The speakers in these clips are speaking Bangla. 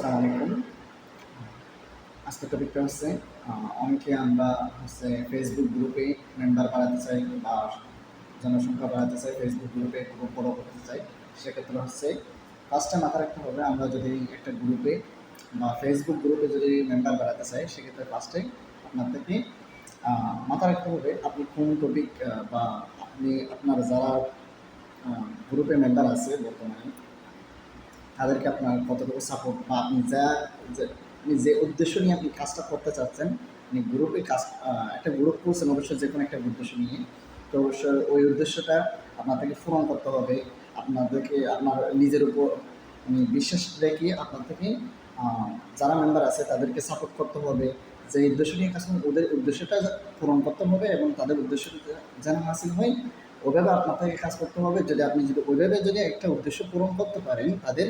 আসসালামু আলাইকুম। আজকের টপিকটা হচ্ছে অনেকে আমরা হচ্ছে ফেসবুক গ্রুপে মেম্বার বাড়াতে চাই বা জনসংখ্যা বাড়াতে চাই ফেসবুক গ্রুপে গ্রুপ বড় করতে চাই, সেক্ষেত্রে হচ্ছে ফার্স্টে মাথায় রাখতে হবে, আমরা যদি একটা গ্রুপে বা ফেসবুক গ্রুপে যদি মেম্বার বাড়াতে চাই, সেক্ষেত্রে ফার্স্টে আপনার থেকে মাথায় রাখতে হবে আপনি কোন টপিক বা আপনি আপনার যারা গ্রুপে মেম্বার আছে বর্তমানে তাদেরকে আপনার কতটুকু সাপোর্ট বা আপনি যা আপনি যে উদ্দেশ্য নিয়ে আপনি কাজটা করতে চাচ্ছেন, আপনি গ্রুপে কাজ একটা গ্রুপ করছেন অবশ্যই যে কোনো একটা উদ্দেশ্য নিয়ে। তো অবশ্যই ওই উদ্দেশ্যটা আপনাদেরকে পূরণ করতে হবে। আপনাদেরকে, আপনার নিজের উপর মানে বিশ্বাস রেখে আপনার থেকে যারা মেম্বার আছে তাদেরকে সাপোর্ট করতে হবে। যে উদ্দেশ্য নিয়ে কাজ ওদের উদ্দেশ্যটা পূরণ করতে হবে এবং তাদের উদ্দেশ্যটা যেন হাসিল হয়। ওইভাবে আপনার থেকে কাজ করতে হবে। যদি আপনি যদি ওইভাবে যদি একটা উদ্দেশ্য পূরণ করতে পারেন তাদের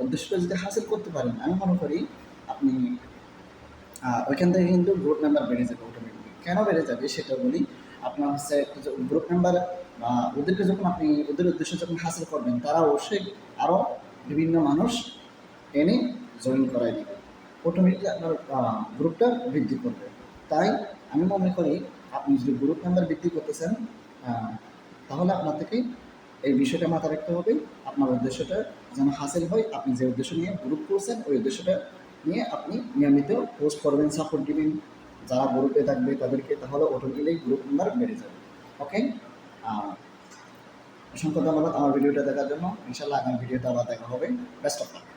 উদ্দেশ্যটা যদি হাসিল করতে পারেন আমি মনে করি আপনি ওইখান থেকে কিন্তু গ্রুপ মেম্বার বেড়ে যাবে অটোমেটিকলি কেন বেড়ে যাবে সেটা বলি আপনার হচ্ছে গ্রুপ মেম্বার বা ওদেরকে যখন আপনি ওদের উদ্দেশ্য যখন হাসিল করবেন তারা অবশ্যই আরও বিভিন্ন মানুষ এনে জয়েন করাই দিবে। অটোমেটিকলি আপনার গ্রুপটা বৃদ্ধি করবে। তাই আমি মনে করি আপনি যদি গ্রুপ মেম্বার বৃদ্ধি করতে আহ, তাহলে আপনার থেকে এই বিষয়টা মাথায় রাখতে হবে। আপনার উদ্দেশ্যটা যেন হাসিল হয়, আপনি যে উদ্দেশ্য নিয়ে গ্রুপ করছেন, ওই উদ্দেশ্যটা নিয়ে আপনি নিয়মিত পোস্ট করবেন সাপোর্ট দিবেন। যারা গ্রুপে থাকবে তাদেরকে তাহলে অটোমেটিকলি গ্রুপ মেম্বার বেড়ে যাবে। ওকে অসংখ্য ধন্যবাদ আমার ভিডিওটা দেখার জন্য। ইনশাল্লাহ আগামী ভিডিওতে আবার দেখা হবে। Best of luck